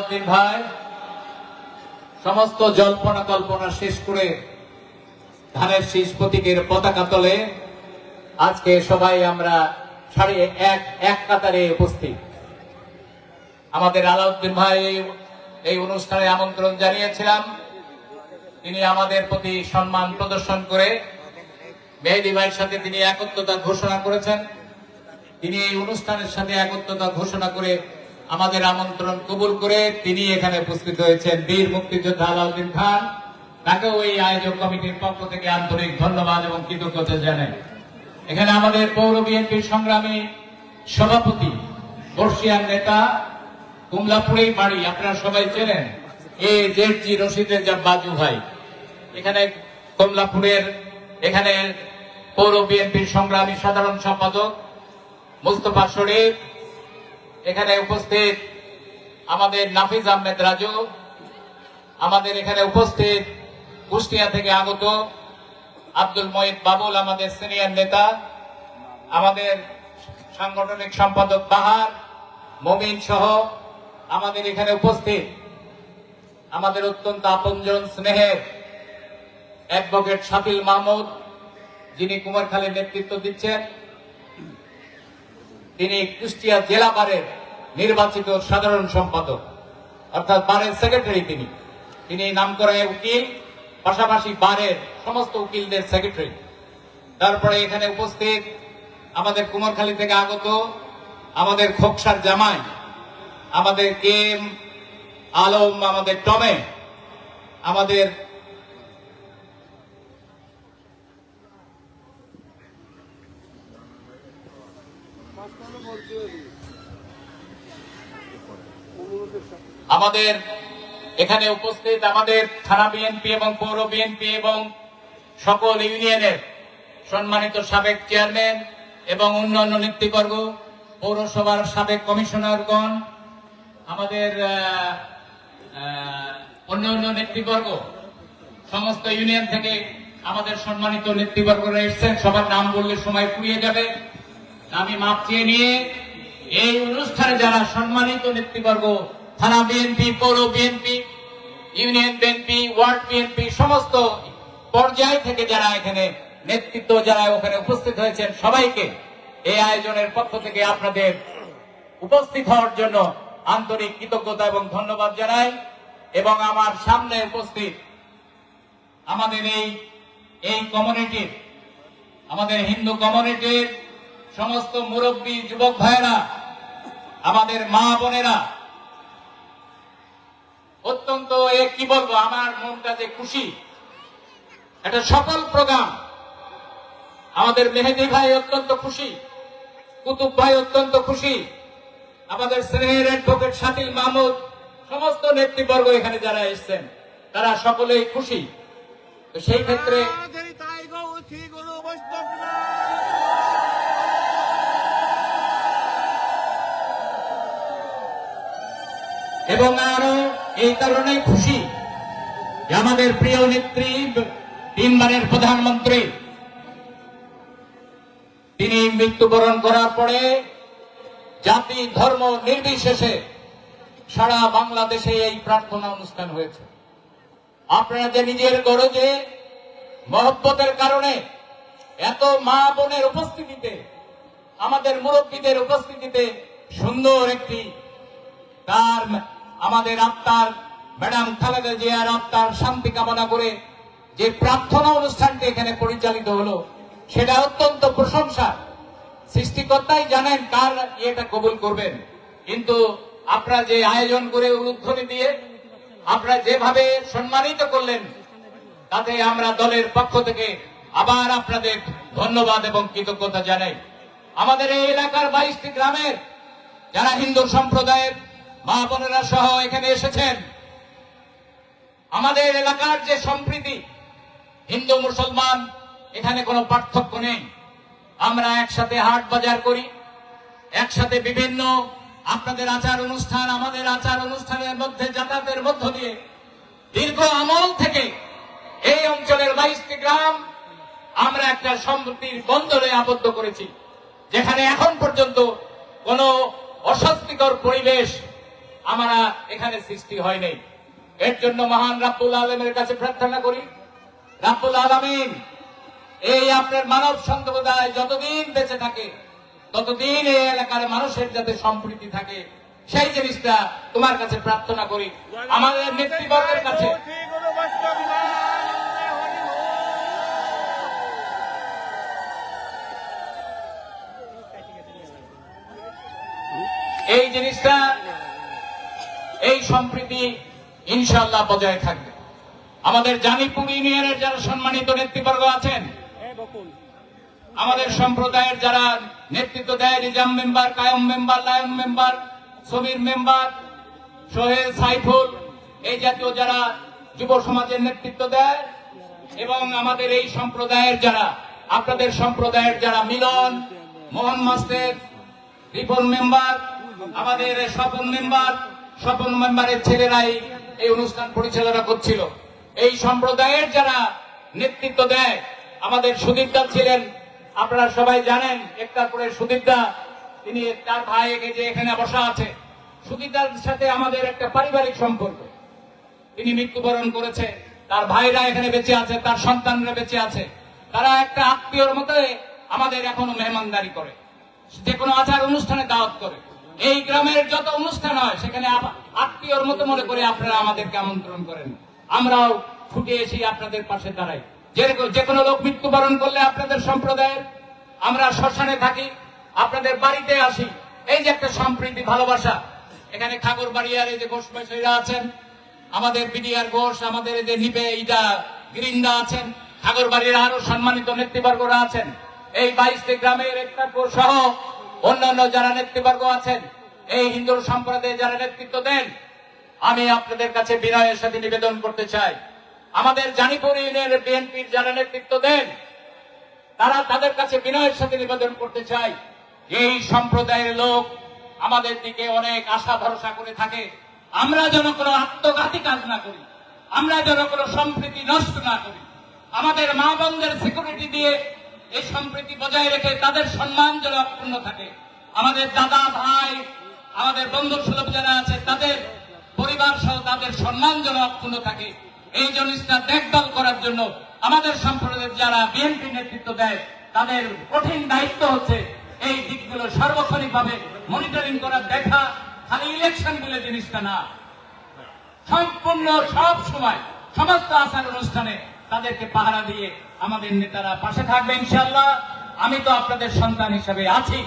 আলাউদ্দিন ভাই, সমস্ত জল্পনা কল্পনা শেষ করে ধানের শীষ প্রতীকের পতাকা তলে আজকে সবাই আমরা সাড়ে এক এক কাতারে উপস্থিত। আমাদের আলাউদ্দিন ভাই এই অনুষ্ঠানে আমন্ত্রণ জানিয়েছিলাম। তিনি আমাদের প্রতি সম্মান প্রদর্শন করে মেহেদি ভাইয়ের সাথে তিনি একত্রতা ঘোষণা করেছেন। তিনি এই অনুষ্ঠানের সাথে একত্রতা ঘোষণা করে আমাদের আমন্ত্রণ কবুল করে তিনি এখানে উপস্থিত হয়েছেন। বীর মুক্তিযোদ্ধা আলাউদ্দিন খান, তাকেও এই আয়োজক কমিটির পক্ষ থেকে আন্তরিক ধন্যবাদ এবং কৃতজ্ঞতা জানাই। এখানে আমাদের পৌর বিএনপির সংগ্রামী সভাপতি, বর্ষিয়ার নেতা, কুমলাপুরেই বাড়ি, আপনারা সবাই চেনেন, এ জেড জি রশিদের যা বাজু ভাই। এখানে কমলাপুরের, এখানে পৌর বিএনপির সংগ্রামী সাধারণ সম্পাদক মুস্তফা শরীফ এখানে উপস্থিত আমাদের নাফিজ আহমেদ রাজু, আমাদের এখানে উপস্থিত কুষ্টিয়া থেকে আগত আব্দুল মহিদ বাবুল, আমাদের সিনিয়র নেতা, আমাদের সাংগঠনিক সম্পাদক বাহার, মমিন সহ আমাদের এখানে উপস্থিত আমাদের অত্যন্ত আপনজন স্নেহের অ্যাডভোকেট শাফিল মাহমুদ, যিনি কুমারখালীর নেতৃত্ব দিচ্ছেন। তিনি কুষ্টিয়া জেলা বারের নির্বাচিত সাধারণ সম্পাদক। অর্থাৎ বারের সেক্রেটারি তিনি। তিনি নাম করে উকিল, পাশাপাশি বারের সমস্ত উকিলদের সেক্রেটারি তারপরে এখানে উপস্থিত আমাদের কুমারখালী থেকে আগত আমাদের খোকসার জামাই, আমাদের কেম আলম, আমাদের টমে, আমাদের আমাদের এখানে উপস্থিত আমাদের থানা বিএনপি এবং পৌর বিএনপি এবং সকল ইউনিয়নের সম্মানিত সাবেক চেয়ারম্যান এবং অন্যান্য নেতৃবর্গ পৌরসভার সাবেক কমিশনারগণ আমাদের আহ, আহ, অন্য অন্য নেতৃবর্গ সমস্ত ইউনিয়ন থেকে আমাদের সম্মানিত নেতৃবর্গরা এসছেন। সবার নাম বললে সময় ফুরিয়ে যাবে। আমি মাপ চেয়ে নিয়ে এই অনুষ্ঠানে যারা সম্মানিত নেতৃবর্গ থানা বিএনপি পৌর বিএনপি ইউনিয়ন বিএনপি ওয়ার্ড বিএনপি সমস্ত পর্যায় থেকে যারা এখানে নেতৃত্ব, যারা ওখানে উপস্থিত হয়েছেন, সবাইকে এই আয়োজনের পক্ষ থেকে আপনাদের উপস্থিত হওয়ার জন্য আন্তরিক কৃতজ্ঞতা এবং ধন্যবাদ জানাই। এবং আমার সামনে উপস্থিত আমাদের এই এই কমিউনিটির আমাদের হিন্দু কমিউনিটির সমস্ত মুরব্বী, যুবক ভাইয়েরা, আমাদের মা বোনেরা অত্যন্ত, এ কি বলব, আমার মনটা যে খুশি এটা সকল প্রোগ্রাম আমাদের মেহেদি ভাই অত্যন্ত খুশি, কুতুব ভাই অত্যন্ত খুশি, আমাদের স্নেহের অ্যাডভোকেট শাকিল মাহমুদ, সমস্ত নেতৃবর্গ এখানে যারা এসেছেন, তারা সকলেই খুশি তো সেই ক্ষেত্রে। এবং আরও এই কারণে খুশি আমাদের প্রিয় নেত্রী তিনবারের প্রধানমন্ত্রী। তিনি মৃত্যুবরণ করার পরে জাতি, ধর্ম নির্বিশেষে সারা বাংলাদেশে এই প্রার্থনা অনুষ্ঠান হয়েছে। আপনারা যে নিজের গরজে, মহব্বতের কারণে এত মা বোনের উপস্থিতিতে, আমাদের মুরব্বীদের উপস্থিতিতে সুন্দর একটি তার আমাদের আত্মার, ম্যাডাম খালেদা জিয়ার আত্মার শান্তি কামনা করে যে প্রার্থনা অনুষ্ঠানটি এখানে পরিচালিত হলো, সেটা অত্যন্ত প্রশংসা। সৃষ্টিকর্তাই জানেন কার ইয়েটা কবুল করবেন। কিন্তু আপনারা যে আয়োজন করে উদ্বোধনী দিয়ে আপনারা যেভাবে সম্মানিত করলেন, তাতে আমরা দলের পক্ষ থেকে আবার আপনাদের ধন্যবাদ এবং কৃতজ্ঞতা জানাই। আমাদের এই এলাকার বাইশটি গ্রামের, যারা হিন্দু সম্প্রদায়ের মা বোনেরা সহ এখানে এসেছেন। আমাদের এলাকার যে সম্প্রীতি, হিন্দু, মুসলমান, এখানে কোনো পার্থক্য নেই। আমরা একসাথে হাট বাজার করি, একসাথে বিভিন্ন আপনাদের আচার অনুষ্ঠান, আমাদের আচার অনুষ্ঠানের মধ্যে, যাতায়াতের মধ্য দিয়ে দীর্ঘ আমল থেকে এই অঞ্চলের বাইশটি গ্রাম আমরা একটা সম্প্রীতির বন্দরে আবদ্ধ করেছি, যেখানে এখন পর্যন্ত কোনো অস্বস্তিকর পরিবেশ আমরা এখানে সৃষ্টি হয় নাই। এর জন্য মহান রাব্বুল আলমের কাছে প্রার্থনা করি। রাব্বুল আলমিন, এই আপনার মানব সম্প্রদায় যতদিন বেঁচে থাকে, ততদিন এই এলাকার মানুষের যাতে সম্প্রীতি থাকে, সেই জিনিসটা তোমার কাছে প্রার্থনা করি। আমাদের নেতৃবর্গের কাছে। এই জিনিসটা এই সম্প্রীতি ইনশাল্লাহ বজায় থাকবে। আমাদের জানিপুর ইউনিয়নের যারা সম্মানিত নেতৃবর্গ আছেন, আমাদের সম্প্রদায়ের যারা নেতৃত্ব দেয় Nizam member, Kayem member, Lion member, Samir member, Sohel, Saiful, এই জাতীয় যারা যুব সমাজের নেতৃত্ব দেয় এবং আমাদের এই সম্প্রদায়ের যারা, আপনাদের সম্প্রদায়ের যারা মিলন, মোহন মাস্টার রিপন মেম্বার, আমাদের স্বপন মেম্বার স্বপন মেম্বারের ছেলেরাই এই অনুষ্ঠান পরিচালনা করছিল। এই সম্প্রদায়ের যারা নেতৃত্ব দেয়, আমাদের সুদীপদা ছিলেন, আপনারা সবাই জানেন একটার পরে সুদীপদা তিনি তার ভাই এই যে এখানে বসা আছে। সুদীপদার সাথে আমাদের একটা পারিবারিক সম্পর্ক। তিনি মৃত্যুবরণ করেছে, তার ভাইরা এখানে বেঁচে আছে, তার সন্তানরা বেঁচে আছে। তারা একটা আত্মীয়র মতো আমাদের এখনও মেহমানদারি করে। যে কোনো আচার অনুষ্ঠানে দাওয়াত করে। এই গ্রামের যত অনুষ্ঠান হয়, সেখানে আত্মীয়র মতো মনে করে আপনারা আমাদেরকে আমন্ত্রণ করেন। আমরাও ছুটে এসে আপনাদের পাশে দাঁড়াই। যে কোনো লোক মৃত্যুবরণ করলে আপনাদের সম্প্রদায়ের, আমরা শ্মশানে থাকি, আপনাদের বাড়িতে আসি। এই যে একটা সম্প্রীতি, ভালোবাসা। এখানে ঠাকুর বাড়িয়ার এই যে ঘোষ বৈশীরা আছেন, আমাদের বিডিআর ঘোষ আমাদের এই যে নিপে ইটা গিরিন্দা আছেন, ঠাকুর বাড়ির আরও সম্মানিত নেতৃবর্গরা আছেন। এই বাইশটি গ্রামের একটা সহ অন্যান্য যারা নেতৃবর্গ আছেন, এই হিন্দু সম্প্রদায়ে যারা নেতৃত্ব দেন, আমি আপনাদের কাছে বিনয়ের সাথে নিবেদন করতে চাই। আমাদের জানিপুর ইউনিয়নের বিএনপির যারা নেতৃত্ব দেন, তারা তাদের কাছে বিনয়ের সাথে নিবেদন করতে চাই। এই সম্প্রদায়ের লোক আমাদের দিকে অনেক আশা ভরসা করে থাকে। আমরা যেন কোনো আত্মঘাতী কাজ না করি, আমরা যেন কোনো সম্প্রীতি নষ্ট না করি। আমাদের মা বোনদের সিকিউরিটি দিয়ে এই সম্প্রীতি বজায় রেখে তাদের সম্মান যেন অক্ষুণ্ণ থাকে। আমাদের দাদা ভাই, আমাদের বন্ধু সুলভ যারা আছে, তাদের পরিবার সহ তাদের সম্মান যেন অক্ষুণ্ণ থাকে। এই জিনিসটা দেখভাল করার জন্য আমাদের সম্প্রদায়ের যারা বিএনপি নেতৃত্ব দেয়, তাদের কঠিন দায়িত্ব হচ্ছে এই দিকগুলো সার্বক্ষণিক ভাবে মনিটরিং করা দেখা, খালি ইলেকশন বলে জিনিসটা না। সম্পূর্ণ সব সময়, সমস্ত আচার অনুষ্ঠানে তাদেরকে পাহারা দিয়ে আমাদের নেতারা পাশে থাকবে ইনশাল্লাহ আমি তো আপনাদের সন্তান হিসেবে আছি।